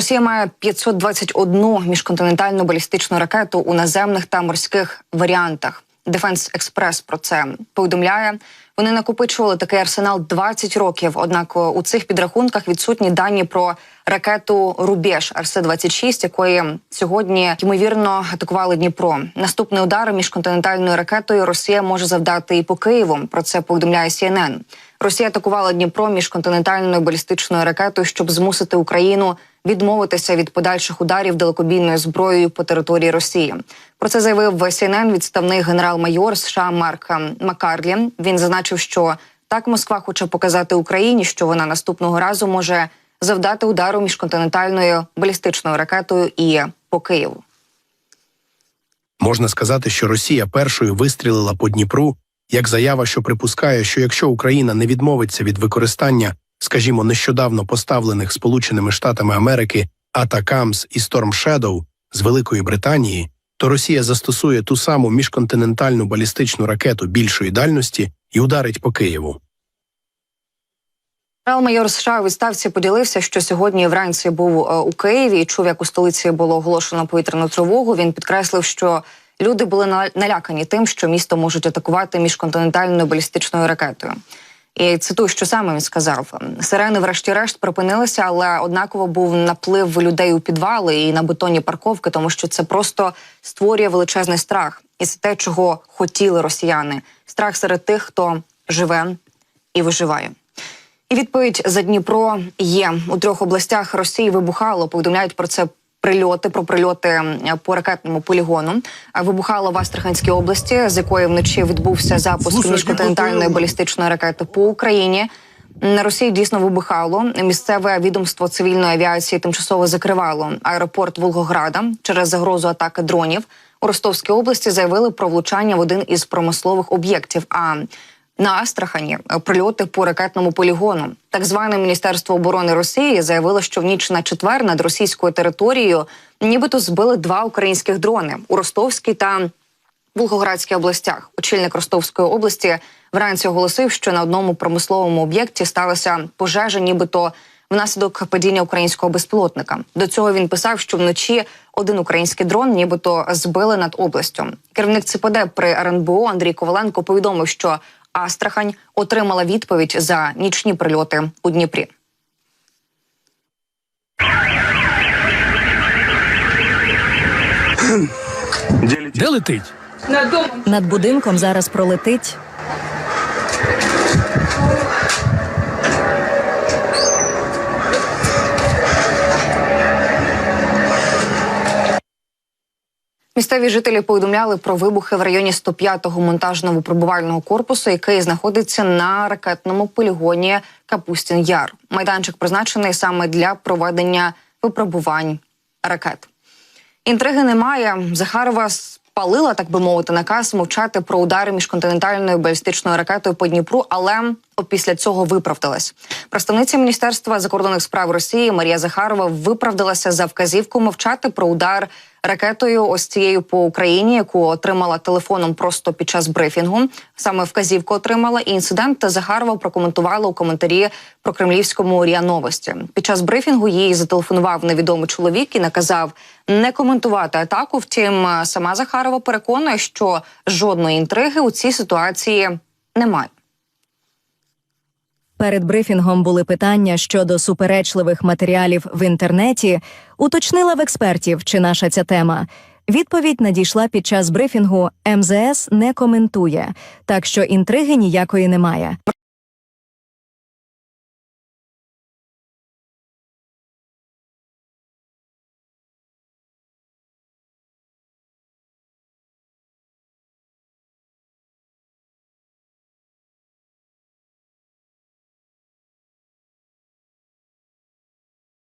Росія має 521 міжконтинентальну балістичну ракету у наземних та морських варіантах. Дефенс Експрес про це повідомляє. Вони накопичували такий арсенал 20 років. Однак у цих підрахунках відсутні дані про ракету Рубеж РС-26, якої сьогодні ймовірно атакували Дніпро. Наступний удар міжконтинентальною ракетою Росія може завдати і по Києву. Про це повідомляє CNN. Росія атакувала Дніпро міжконтинентальною балістичною ракетою, щоб змусити Україну відмовитися від подальших ударів далекобійною зброєю по території Росії. Про це заявив в CNN відставний генерал-майор США Марк Макарлі. Він зазначив, що так Москва хоче показати Україні, що вона наступного разу може завдати удару міжконтинентальною балістичною ракетою і по Києву. Можна сказати, що Росія першою вистрілила по Дніпру як заява, що припускає, що якщо Україна не відмовиться від використання, скажімо, нещодавно поставлених Сполученими Штатами Америки Атакамс і Storm Shadow з Великої Британії, то Росія застосує ту саму міжконтинентальну балістичну ракету більшої дальності і ударить по Києву. Генерал-майор США у відставці поділився, що сьогодні вранці був е, у Києві і чув, як у столиці було оголошено повітряну тривогу. Він підкреслив, що люди були на- налякані тим, що місто можуть атакувати міжконтинентальною балістичною ракетою. І цитую, що саме він сказав: сирени, врешті-решт, припинилися, але однаково був наплив людей у підвали і на бетонні парковки, тому що це просто створює величезний страх, і це те, чого хотіли росіяни. Страх серед тих, хто живе і виживає. І відповідь за Дніпро є у трьох областях Росії. Вибухало. Повідомляють про це прильоти про прильоти по ракетному полігону. А Вибухало в Астраханській області, з якої вночі відбувся запуск міжконтинентальної балістичної ракети по Україні. На Росії дійсно вибухало. Місцеве відомство цивільної авіації тимчасово закривало аеропорт Волгограда через загрозу атаки дронів. У Ростовській області заявили про влучання в один із промислових об'єктів. А на Астрахані е, прильоти по ракетному полігону. Так зване Міністерство оборони Росії заявило, що в ніч на четвер над російською територією нібито збили два українських дрони у Ростовській та Волгоградській областях. Очільник Ростовської області вранці оголосив, що на одному промисловому об'єкті сталася пожежа, нібито внаслідок падіння українського безпілотника. До цього він писав, що вночі один український дрон, нібито збили над областю. Керівник ЦПД при РНБО Андрій Коваленко повідомив, що Астрахань отримала відповідь за нічні прильоти у Дніпрі. Де летить? Над будинком зараз пролетить. Місцеві жителі повідомляли про вибухи в районі 105-го монтажного пробувального корпусу, який знаходиться на ракетному полігоні Капустін Яр. Майданчик призначений саме для проведення випробувань ракет. Інтриги немає. Захарова спалила, так би мовити, наказ мовчати про удари міжконтинентальною балістичною ракетою по Дніпру, але після цього виправдалась. Представниця міністерства закордонних справ Росії Марія Захарова виправдалася за вказівку мовчати про удар ракетою ось цією по Україні, яку отримала телефоном просто під час брифінгу. Саме вказівку отримала і інцидент Захарова прокоментувала у коментарі про кремлівському РІА Новості. Під час брифінгу їй зателефонував невідомий чоловік і наказав не коментувати атаку. Втім, сама Захарова переконує, що жодної інтриги у цій ситуації немає. Перед брифінгом були питання щодо суперечливих матеріалів в інтернеті. Уточнила в експертів, чи наша ця тема. Відповідь надійшла під час брифінгу. МЗС не коментує, так що інтриги ніякої немає.